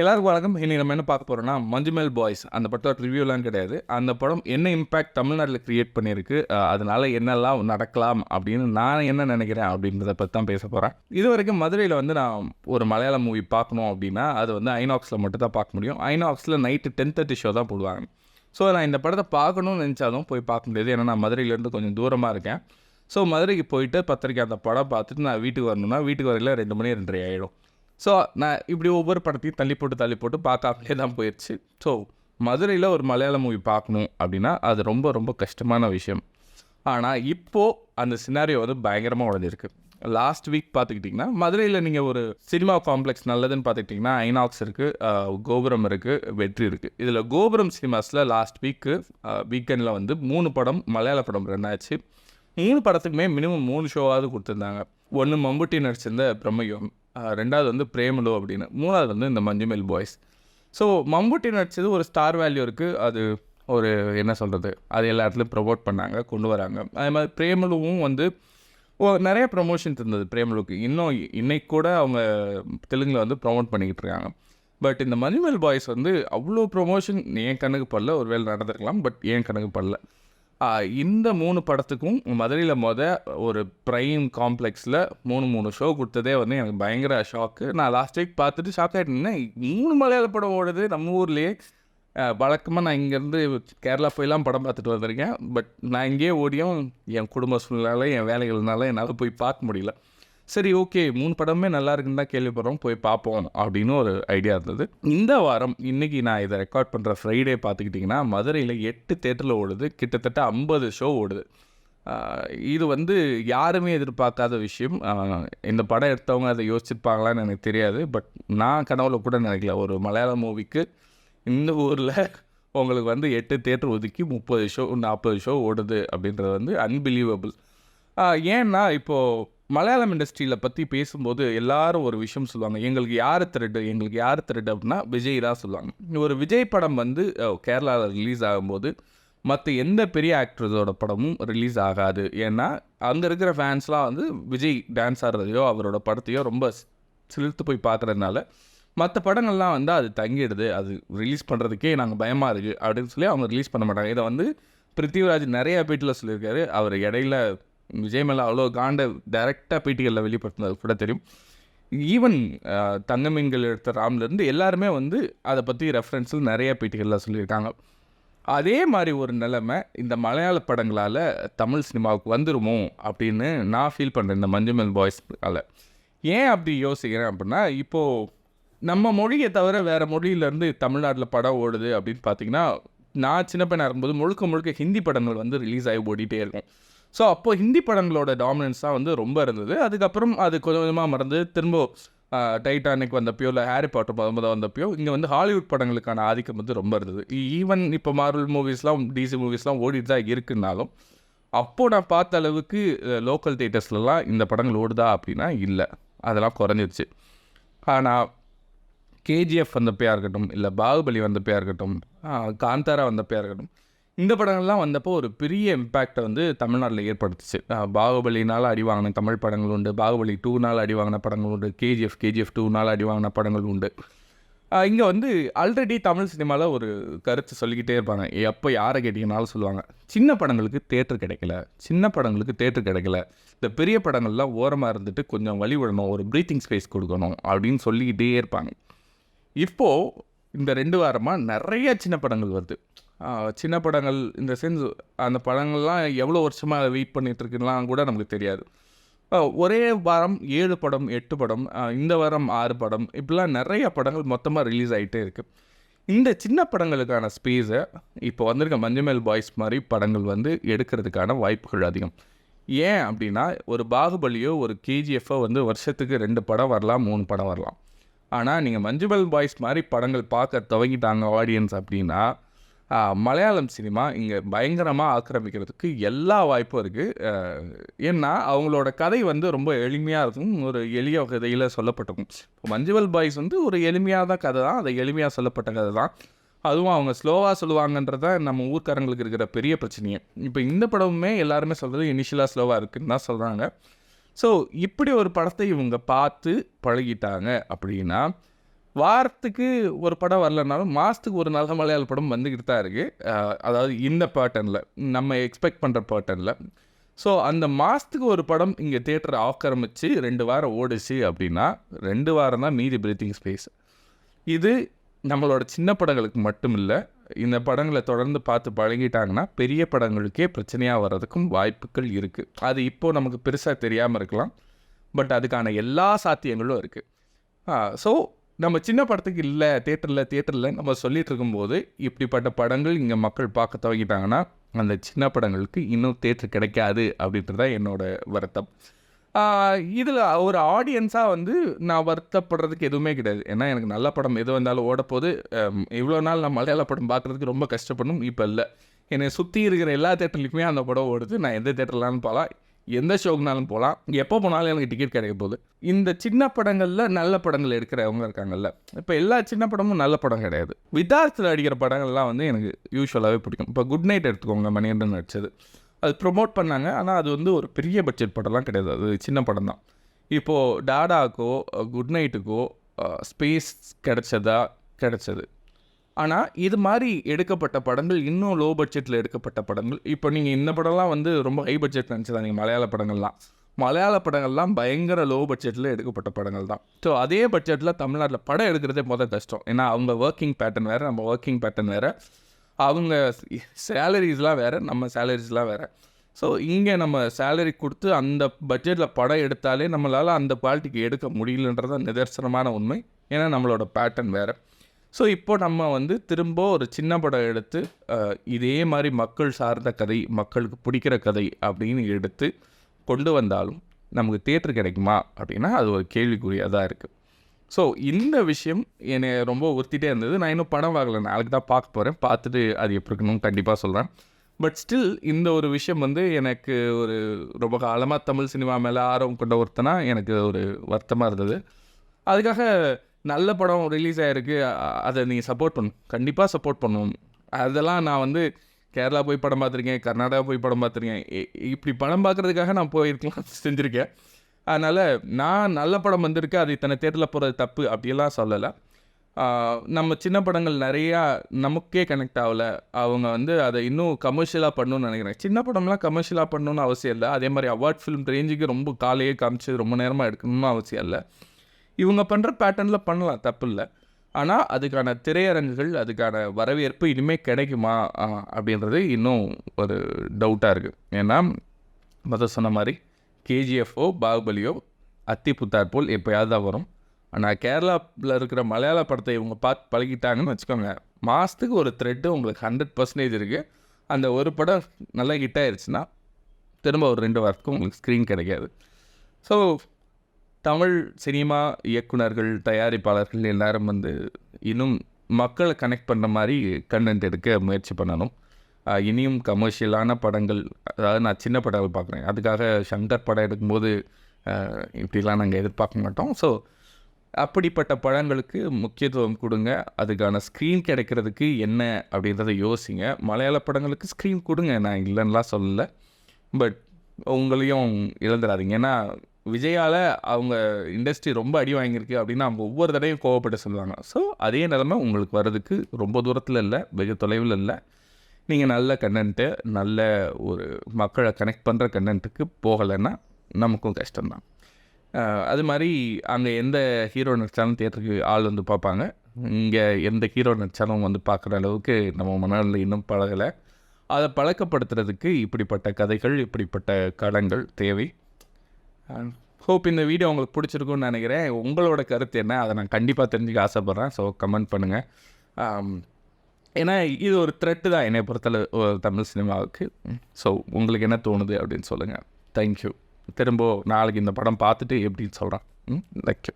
எல்லாருக்கும் வணக்கம். இன்றைக்கி நம்ம என்ன பார்க்க போகிறோம்னா மஞ்சுமேல் பாய்ஸ் அந்த படத்தோட ரிவ்யூலாம் கிடையாது. அந்த படம் என்ன இம்பேக்ட் தமிழ்நாட்டில் க்ரியேட் பண்ணியிருக்கு அதனால் என்னெல்லாம் நடக்கலாம் அப்படின்னு நான் என்ன நினைக்கிறேன் அப்படின்றத பற்றி தான் பேச போகிறேன் இது வரைக்கும் மதுரையில் வந்து நான் ஒரு மலையாளம் மூவி பார்க்கணும் அப்படின்னா அது வந்து ஐநாக்ஸில் மட்டும் தான் பார்க்க முடியும். ஐநாக்ஸில் நைட்டு டென் தேர்ட்டி ஷோ தான் போடுவாங்க. ஸோ நான் இந்த படத்தை பார்க்கணும்னு நினச்சாலும் போய் பார்க்க முடியாது. ஏன்னா நான் மதுரையிலேருந்து கொஞ்சம் தூரமாக இருக்கேன். ஸோ மதுரைக்கு போயிட்டு பத்திரிக்கை அந்த படம் பார்த்துட்டு நான் வீட்டுக்கு வரணும்னா வீட்டுக்கு வரையில ரெண்டு மணி ரெண்டரை ஆகிடும் ஸோ நான் இப்படி ஒவ்வொரு படத்தையும் தள்ளி போட்டு தள்ளி போட்டு பார்க்காமலே தான் போயிடுச்சு ஸோ மதுரையில் ஒரு மலையாள மூவி பார்க்கணும் அப்படின்னா அது ரொம்ப ரொம்ப கஷ்டமான விஷயம். ஆனால் இப்போது அந்த சினாரியோ வந்து பயங்கரமாக உடஞ்சிருக்கு. லாஸ்ட் வீக் பார்த்துக்கிட்டிங்கன்னா மதுரையில் நீங்கள் ஒரு சினிமா காம்ப்ளெக்ஸ் நல்லதுன்னு பார்த்துக்கிட்டிங்கன்னா ஐநாக்ஸ் இருக்குது கோபுரம் இருக்குது வெற்றி இருக்குது இதில் கோபுரம் சினிமாஸில் லாஸ்ட் வீக்கு வீக்கெண்டில் வந்து மூணு படம் மலையாள படம் ரன் ஆச்சு. மூணு படத்துக்குமே மினிமம் மூணு ஷோவாவது கொடுத்துருந்தாங்க. ஒன்று மம்புட்டி நடிச்சிருந்த பிரம்மயோகம். ரெண்டாவது வந்து பிரேமலோ அப்படின்னு. மூணாவது வந்து இந்த மஞ்சுமெல் பாய்ஸ். ஸோ மம்பூட்டி நடிச்சது ஒரு ஸ்டார் வேல்யூ இருக்குது அது ஒரு என்ன சொல்கிறது அது எல்லா இடத்துலையும் ப்ரொமோட் பண்ணாங்க கொண்டு வராங்க. அதே மாதிரி பிரேமலுவும் வந்து ஓ நிறைய ப்ரமோஷன்ஸ் இருந்தது பிரேமலுக்கு. இன்னும் இன்னைக்கு கூட அவங்க தெலுங்கில் வந்து ப்ரொமோட் பண்ணிக்கிட்டு இருக்காங்க. பட் இந்த மஞ்சுமேல் பாய்ஸ் வந்து அவ்வளோ ப்ரொமோஷன் என் கண்ணுக்கு படல. ஒருவேளை நடந்திருக்கலாம் பட் என் கண்ணுக்கு படல. இந்த மூணு படத்துக்கும் மதுரையில் மொத ஒரு ப்ரைம் காம்ப்ளெக்ஸில் மூணு மூணு ஷோ கொடுத்ததே வந்து எனக்கு பயங்கர ஷாக்கு நான் லாஸ்ட் வீக் பார்த்துட்டு ஷாக் ஆகிட்டேன் மூணு மலையாள படம் ஓடுது நம்ம ஊர்லேயே? வழக்கமாக நான் இங்கேருந்து கேரளா போயெல்லாம் படம் பார்த்துட்டு வந்திருக்கேன். பட் நான் இங்கேயே ஓடியும் என் குடும்ப சூழ்நிலை என் வேலைகள்னால என்னால் போய் பார்க்க முடியல. சரி ஓகே மூணு படமே நல்லா இருக்குன்னு தான் கேள்விப்படுறோம் போய் பார்ப்போம் அப்படின்னு ஒரு ஐடியா இருந்தது. இந்த வாரம் இன்னைக்கு நான் இதை ரெக்கார்ட் பண்ணுற ஃப்ரைடே பார்த்துக்கிட்டிங்கன்னா மதுரையில் எட்டு தேட்டரில் ஓடுது கிட்டத்தட்ட ஐம்பது ஷோ ஓடுது. இது வந்து யாருமே எதிர்பார்க்காத விஷயம். இந்த படம் எடுத்தவங்க அதை யோசிச்சிருப்பாங்களான்னு எனக்கு தெரியாது. பட் நான் கனவுல கூட நினைக்கல. ஒரு மலையாள மூவிக்கு இந்த ஊரில் உங்களுக்கு வந்து எட்டு தேட்டர் ஒதுக்கி முப்பது ஷோ நாற்பது ஷோ ஓடுது அப்படின்றது வந்து அன்பிலீவபிள் ஏன்னா இப்போது மலையாளம் இண்டஸ்ட்ரியில் பற்றி பேசும்போது எல்லாரும் ஒரு விஷயம் சொல்லுவாங்க. எங்களுக்கு யார் த்ரெட்டு எங்களுக்கு யார் த்ரெட் அப்படின்னா விஜய் தான் சொல்லுவாங்க. ஒரு விஜய் படம் வந்து கேரளாவில் ரிலீஸ் ஆகும்போது மற்ற எந்த பெரிய ஆக்டர்ஸோட படமும் ரிலீஸ் ஆகாது. ஏன்னா அங்கே இருக்கிற ஃபேன்ஸ்லாம் வந்து விஜய் டான்ஸ் ஆடுறதையோ அவரோட படத்தையோ ரொம்ப சிலிர்த்து போய் பார்க்குறதுனால மற்ற படங்கள்லாம் வந்து அது தங்கிடுது. அது ரிலீஸ் பண்ணுறதுக்கே நாங்கள் பயமாக இருக்குது அப்படின்னு சொல்லி அவங்க ரிலீஸ் பண்ண மாட்டாங்க. இதை வந்து பிருத்திவிராஜ் நிறைய பேட்டில் சொல்லியிருக்காரு. அவர் இடையில விஜய் மேலே அவ்வளோ காண்ட டைரெக்டாக பேட்டிகளில் வெளிப்படுத்தினது கூட தெரியும். ஈவன் தங்கமீன்கள் எடுத்த ராம்லேருந்து எல்லாருமே வந்து அதை பற்றி ரெஃபரன்ஸில் நிறைய பேட்டிகளில் சொல்லியிருக்காங்க. அதே மாதிரி ஒரு நிலைமை இந்த மலையாள படங்களால் தமிழ் சினிமாவுக்கு வந்துருமோ அப்படின்னு நான் ஃபீல் பண்ணுறேன் இந்த மஞ்சுமெல் பாய்ஸ்னால ஏன் அப்படி யோசிக்கிறேன் அப்படின்னா இப்போது நம்ம மொழியை தவிர வேறு மொழியிலேருந்து தமிழ்நாட்டில் படம் ஓடுது அப்படின்னு பார்த்தீங்கன்னா நான் சின்ன பையனாக இருக்கும்போது முழுக்க முழுக்க ஹிந்தி படங்கள் வந்து ரிலீஸ் ஆகி ஓடிட்டே இருக்கும். ஸோ அப்போ ஹிந்தி படங்களோட டாமினன்ஸ் தான் வந்து ரொம்ப இருந்தது. அதுக்கப்புறம் அது கொஞ்சம் கொஞ்சமாக மறந்து திரும்ப டைட்டானிக் வந்தப்பயோ இல்லை ஹாரி பாட்டர் முத முத வந்தப்பயோ இங்கே வந்து ஹாலிவுட் படங்களுக்கான ஆதிக்கம் வந்து ரொம்ப இருந்தது. E-, ஈவன் இப்போ மார்வல் மூவிஸ்லாம் டிசி மூவிஸ்லாம் ஓடிட்டு தான் இருக்குன்னாலும் அப்போது நான் பார்த்த அளவுக்கு லோக்கல் தேட்டர்ஸ்லலாம் இந்த படங்கள் ஓடுதா அப்படின்னா இல்லை. அதெல்லாம் குறைஞ்சிருச்சு. ஆனால் கேஜிஎஃப் வந்தப்பையாக இருக்கட்டும் இல்லை பாகுபலி வந்தப்பையாக இருக்கட்டும் காந்தாரா வந்தப்பையாக இருக்கட்டும் இந்த படங்கள்லாம் வந்தப்போ ஒரு பெரிய இம்பேக்டை வந்து தமிழ்நாட்டில் ஏற்படுத்துச்சு. பாகுபலினால் அடி வாங்கின தமிழ் படங்கள் உண்டு. பாகுபலி டூனால் அடி வாங்கின படங்கள் உண்டு. கேஜிஎஃப் கேஜிஎஃப் டூனால் அடி வாங்கின படங்கள் உண்டு. இங்கே வந்து ஆல்ரெடி தமிழ் சினிமாவில் ஒரு கருத்து சொல்லிக்கிட்டே இருப்பாங்க. எப்போ யாரை கேட்டிங்கனாலும் சொல்லுவாங்க. சின்ன படங்களுக்கு தேட்டர் கிடைக்கல. சின்ன படங்களுக்கு தேட்டர் கிடைக்கல. இந்த பெரிய படங்கள்லாம் ஓரமாக இருந்துட்டு கொஞ்சம் வழி விடணும் ஒரு ப்ரீத்திங் ஸ்பேஸ் கொடுக்கணும் அப்படின்னு சொல்லிக்கிட்டே இருப்பாங்க. இப்போது இந்த ரெண்டு வாரமாக நிறைய சின்ன படங்கள் வருது. சின்ன படங்கள் இந்த சென்ஸ் அந்த படங்கள்லாம் எவ்வளோ வருஷமாக வெயிட் பண்ணிகிட்டுருக்குலாம் கூட நமக்கு தெரியாது. ஒரே வாரம் ஏழு படம் எட்டு படம் இந்த வாரம் ஆறு படம் இப்படிலாம் நிறைய படங்கள் மொத்தமாக ரிலீஸ் ஆகிட்டே இருக்குது இந்த சின்ன படங்களுக்கான ஸ்பேஸை இப்போ வந்திருக்க மஞ்சமேல் பாய்ஸ் மாதிரி படங்கள் வந்து எடுக்கிறதுக்கான வாய்ப்புகள் அதிகம். ஏன் அப்படின்னா ஒரு பாகுபலியோ ஒரு கேஜிஎஃப்போ வந்து வருஷத்துக்கு ரெண்டு படம் வரலாம் மூணு படம் வரலாம். ஆனால் நீங்கள் மஞ்சுமல் பாய்ஸ் மாதிரி படங்கள் பார்க்க துவங்கிட்டாங்க ஆடியன்ஸ் அப்படின்னா மலையாளம் சினிமா இங்கே பயங்கரமாக ஆக்கிரமிக்கிறதுக்கு எல்லா வாய்ப்பும் இருக்குது ஏன்னா அவங்களோட கதை வந்து ரொம்ப எளிமையாக இருக்கும். ஒரு எளிய கதையில் சொல்லப்பட்டிருக்கும். இப்போ மஞ்சுவல் பாய்ஸ் வந்து ஒரு எளிமையாக தான் கதை தான். அது எளிமையாக சொல்லப்பட்ட கதை தான். அதுவும் அவங்க ஸ்லோவாக சொல்லுவாங்கன்றது தான் நம்ம ஊர்க்காரங்களுக்கு இருக்கிற பெரிய பிரச்சனையே. இப்போ இந்த படமுமே எல்லாருமே சொல்கிறது இனிஷியலாக ஸ்லோவாக இருக்குன்னு தான் சொல்கிறாங்க ஸோ இப்படி ஒரு படத்தை இவங்க பார்த்து பழகிட்டாங்க அப்படின்னா வாரத்துக்கு ஒரு படம் வரலனாலும் மாதத்துக்கு ஒரு நல்ல மலையாள படம் வந்துக்கிட்டு தான் இருக்குது அதாவது இந்த பேட்டர்னில் நம்ம எக்ஸ்பெக்ட் பண்ணுற பேட்டர்னில் ஸோ அந்த மாதத்துக்கு ஒரு படம் இங்கே தேட்டரை ஆக்கிரமிச்சு ரெண்டு வாரம் ஓடுச்சு அப்படின்னா ரெண்டு வாரம் தான் மீதி பிரீத்திங் ஸ்பேஸ் இது நம்மளோட சின்ன படங்களுக்கு மட்டும் இல்லை இந்த படங்களை தொடர்ந்து பார்த்து பழகிட்டாங்கன்னா பெரிய படங்களுக்கே பிரச்சனையாக வர்றதுக்கும் வாய்ப்புகள் இருக்குது அது இப்போது நமக்கு பெருசாக தெரியாமல் இருக்கலாம். பட் அதுக்கான எல்லா சாத்தியங்களும் இருக்குது ஸோ நம்ம சின்ன படத்துக்கு இல்லை தேட்டரில் தேட்டரில் நம்ம சொல்லிட்டு இருக்கும்போது இப்படிப்பட்ட படங்கள் இங்கே மக்கள் பார்க்க துவங்கிட்டாங்கன்னா அந்த சின்ன படங்களுக்கு இன்னும் தேட்டர் கிடைக்காது அப்படின்றது தான் என்னோட வருத்தம். இதில் ஒரு ஆடியன்ஸாக வந்து நான் வருத்தப்படுறதுக்கு எதுவுமே கிடையாது. ஏன்னா எனக்கு நல்ல படம் எது வந்தாலும் ஓடப்போது இவ்வளோ நாள் நான் மலையாள படம் பார்க்குறதுக்கு ரொம்ப கஷ்டப்படணும் இப்போ இல்லை. என்னை சுற்றி இருக்கிற எல்லா தேட்டர்லையுமே அந்த படம் ஓடுது. நான் எந்த தேட்டர்லான்னு போகலாம். எந்த ஷோக்குனாலும் போகலாம். எப்போ போனாலும் எனக்கு டிக்கெட் கிடைக்க போகுது. இந்த சின்ன படங்களில் நல்ல படங்கள் எடுக்கிறவங்க இருக்காங்கல்ல. இப்போ எல்லா சின்ன படமும் நல்ல படம் கிடையாது. விதார்த்தில் அடிக்கிற படங்கள்லாம் வந்து எனக்கு யூஸ்வலாகவே பிடிக்கும். இப்போ குட் நைட் எடுத்துக்கோங்க மணிகண்டன் நடிச்சது. அது ப்ரொமோட் பண்ணாங்க. ஆனால் அது வந்து ஒரு பெரிய பட்ஜெட் படம்லாம் கிடையாது. அது சின்ன படம் தான் இப்போது டாடாக்கோ குட் நைட்டுக்கோ ஸ்பேஸ் கிடைச்சதா? கிடைச்சது. ஆனால் இது மாதிரி எடுக்கப்பட்ட படங்கள் இன்னும் லோ பட்ஜெட்டில் எடுக்கப்பட்ட படங்கள் இப்போ நீங்கள் இந்த படம்லாம் வந்து ரொம்ப ஹை பட்ஜெட் நினச்சதா நீங்கள் மலையாள படங்கள்லாம். மலையாள படங்கள்லாம் பயங்கர லோ பட்ஜெட்டில் எடுக்கப்பட்ட படங்கள் தான். ஸோ அதே பட்ஜெட்டில் தமிழ்நாட்டில் படம் எடுக்கிறதே முதல் கஷ்டம். ஏன்னா அவங்க ஒர்க்கிங் பேட்டர்ன் வேறு நம்ம ஒர்க்கிங் பேட்டர்ன் வேறு. அவங்க சேலரிஸ்லாம் வேறு நம்ம சேலரிஸ்லாம் வேறு. ஸோ இங்கே நம்ம சேலரி கொடுத்து அந்த பட்ஜெட்டில் படம் எடுத்தாலே நம்மளால் அந்த குவாலிட்டிக்கு எடுக்க முடியலன்றது நிதர்சனமான உண்மை. ஏன்னா நம்மளோட பேட்டர்ன் வேறு. ஸோ இப்போ நம்ம வந்து திரும்ப ஒரு சின்ன படம் எடுத்து இதே மாதிரி மக்கள் சார்ந்த கதை மக்களுக்கு பிடிக்கிற கதை அப்படின்னு எடுத்து கொண்டு வந்தாலும் நமக்கு தேட்டர் கிடைக்குமா அப்படின்னா அது ஒரு கேள்விக்குறியாக தான் இருக்குது ஸோ இந்த விஷயம் என்னை ரொம்ப ஒத்திட்டே இருந்தது. நான் இன்னும் படம் வாங்கலை. நாளைக்கு தான் பார்க்க போகிறேன் பார்த்துட்டு அது எப்படி இருக்கணும் கண்டிப்பாக சொல்கிறேன் பட் ஸ்டில் இந்த ஒரு விஷயம் வந்து எனக்கு ஒரு ரொம்ப காலமாக தமிழ் சினிமா மேலே ஆர்வம் கொண்ட ஒருத்தனா எனக்கு ஒரு வருத்தமாக இருந்தது. அதுக்காக நல்ல படம் ரிலீஸ் ஆகிருக்கு அதை நீங்கள் சப்போர்ட் பண்ணும் கண்டிப்பாக சப்போர்ட் பண்ணுவோம் அதெல்லாம் நான் வந்து கேரளா போய் படம் பார்த்துருக்கேன் கர்நாடகா போய் படம் பார்த்துருக்கேன். இப்படி படம் பார்க்குறதுக்காக நான் போயிருக்கலாம் செஞ்சுருக்கேன். அதனால் நான் நல்ல படம் வந்திருக்கு அது இத்தனை தேட்டரில் போகிறது தப்பு அப்படியெல்லாம் சொல்லலை. நம்ம சின்ன படங்கள் நிறையா நமக்கே கனெக்ட் ஆகலை. அவங்க வந்து அதை இன்னும் கமர்ஷியலாக பண்ணணும்னு நினைக்கிறேன். சின்ன படம்லாம் கமர்ஷியலாக பண்ணணும்னு அவசியம் இல்லை. அதே மாதிரி அவார்ட் ஃபிலிம் ரேஞ்சுக்கு ரொம்ப காலையே காமிச்சு ரொம்ப நேரமாக எடுக்கணும்னு அவசியம் இல்லை. இவங்க பண்ணுற பேட்டர்னில் பண்ணலாம் தப்பு இல்லை ஆனால் அதுக்கான திரையரங்குகள் அதுக்கான வரவேற்பு இனிமேல் கிடைக்குமா அப்படின்றது இன்னும் ஒரு டவுட்டாக இருக்குது ஏன்னா மொதல் சொன்ன மாதிரி கேஜிஎஃப்ஓ பாகுபலியோ அத்தி புத்தார் போல் எப்போயாவது தான் வரும். ஆனால் கேரளாவில் இருக்கிற மலையாள படத்தை இவங்க பார்த்து பழகிட்டாங்கன்னு வச்சுக்கோங்க மாதத்துக்கு ஒரு த்ரெட்டு உங்களுக்கு ஹண்ட்ரட் பர்சன்டேஜ் இருக்குது அந்த ஒரு படம் நல்லா ஹிட் ஆயிடுச்சுன்னா திரும்ப ஒரு ரெண்டு வாரத்துக்கு உங்களுக்கு ஸ்க்ரீன் கிடைக்காது. ஸோ தமிழ் சினிமா இயக்குனர்கள் தயாரிப்பாளர்கள் எல்லாரும் வந்து இன்னும் மக்களை கனெக்ட் பண்ணுற மாதிரி கண்டென்ட் எடுக்க முயற்சி பண்ணணும். இனியும் கமர்ஷியலான படங்கள் அதாவது நான் சின்ன படங்கள் பார்க்குறேன். அதுக்காக சங்கர் படம் எடுக்கும்போது இப்படிலாம் நாங்கள் எதிர்பார்க்க மாட்டோம். ஸோ அப்படிப்பட்ட படங்களுக்கு முக்கியத்துவம் கொடுங்க. அதுக்கான ஸ்க்ரீன் கிடைக்கிறதுக்கு என்ன அப்படின்றத யோசிங்க. மலையாள படங்களுக்கு ஸ்க்ரீன் கொடுங்க. நான் இல்லைன்னா சொல்லலை. பட் உங்களையும் இழந்துடாதீங்க. ஏன்னா விஜயால் அவங்க இண்டஸ்ட்ரி ரொம்ப அடி வாங்கியிருக்கு அப்படின்னா அவங்க ஒவ்வொரு தடையும் கோவப்பட்டு சொல்லுவாங்க. ஸோ அதே நிலமை உங்களுக்கு வர்றதுக்கு ரொம்ப தூரத்தில் இல்லை வெகு தொலைவில் இல்லை. நீங்கள் நல்ல கண்டென்ட்டு நல்ல ஒரு மக்களை கனெக்ட் பண்ணுற கண்டென்ட்டுக்கு போகலைன்னா நமக்கும் கஷ்டம்தான். அது மாதிரி அங்கே எந்த ஹீரோ நடித்தாலும் தேட்டருக்கு ஆள் வந்து பார்ப்பாங்க. இங்கே எந்த ஹீரோ நடித்தாலும் வந்து பார்க்குற அளவுக்கு நம்ம மனநிலை இன்னும் பழகலை. அதை பழக்கப்படுத்துறதுக்கு இப்படிப்பட்ட கதைகள் இப்படிப்பட்ட கடங்கள் தேவை. ஹோப் இந்த வீடியோ உங்களுக்கு பிடிச்சிருக்குன்னு நினைக்கிறேன். உங்களோட கருத்து என்ன? அதை நான் கண்டிப்பாக தெரிஞ்சுக்க ஆசைப்பட்றேன். ஸோ கமெண்ட் பண்ணுங்கள் um, ஏன்னா இது ஒரு த்ரெட்டு தான் என்னை பொறுத்தளவு தமிழ் சினிமாவுக்கு. ஸோ உங்களுக்கு என்ன தோணுது அப்படின்னு சொல்லுங்கள் தேங்க்யூ திரும்ப நாளைக்கு இந்த படம் பார்த்துட்டு எப்படின்னு சொல்கிறேன் ம் தேங்க்யூ